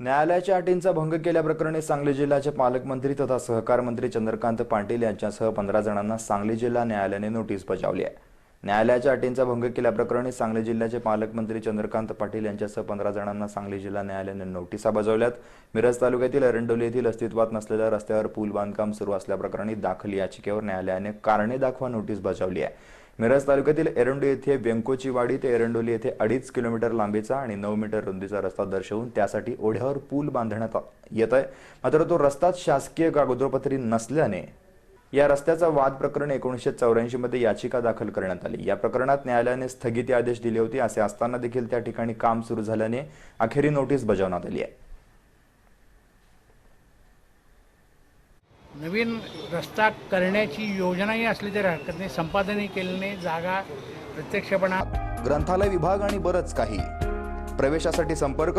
न्यायालयाच्या अटींचा भंग केल्याप्रकरणी सांगली जिल्ह्याचे पालकमंत्री तथा सहकार मंत्री चंद्रकांत पाटील यांच्यासह पंधरा जणांना सांगली जिल्हा न्यायालयाने नोटीस बजावली आहे. न्यायालयाच्या अटींचा भंग केल्याप्रकरणी सांगली जिल्ह्याचे पालकमंत्री चंद्रकांत पाटील यांच्यासह पंधरा जणांना सांगली जिल्हा न्यायालयाने नोटिसा बजावल्यात. मिरज तालुक्यातील अरंडोली येथील अस्तित्वात नसलेल्या रस्त्यावर पूल बांधकाम सुरू असल्याप्रकरणी दाखल याचिकेवर न्यायालयाने कारणे दाखवा नोटीस बजावली आहे. मिरज तालुक्यातील एरंडोली येथे व्यंकोची वाडी ते एरंडोली येथे अडीच किलोमीटर लांबीचा आणि नऊ मीटर रुंदीचा रस्ता दर्शवून त्यासाठी ओढ्यावर पूल बांधण्यात येत आहे मात्र तो रस्ताच शासकीय कागदोपत्री नसल्याने या रस्त्याचा वाद प्रकरण एकोणीसशे चौऱ्याऐंशी मध्ये याचिका दाखल करण्यात आली. या प्रकरणात न्यायालयाने स्थगिती आदेश दिले होते असे असताना देखील त्या ठिकाणी काम सुरू झाल्याने अखेरी नोटीस बजावण्यात आली आहे. नवीन रस्ता करण्याची योजनाही असली तरी हरकत नाही. संपादनही केल्याने जागा प्रत्यक्षपणा ग्रंथालय विभाग आणि बरंच काही. प्रवेशासाठी संपर्क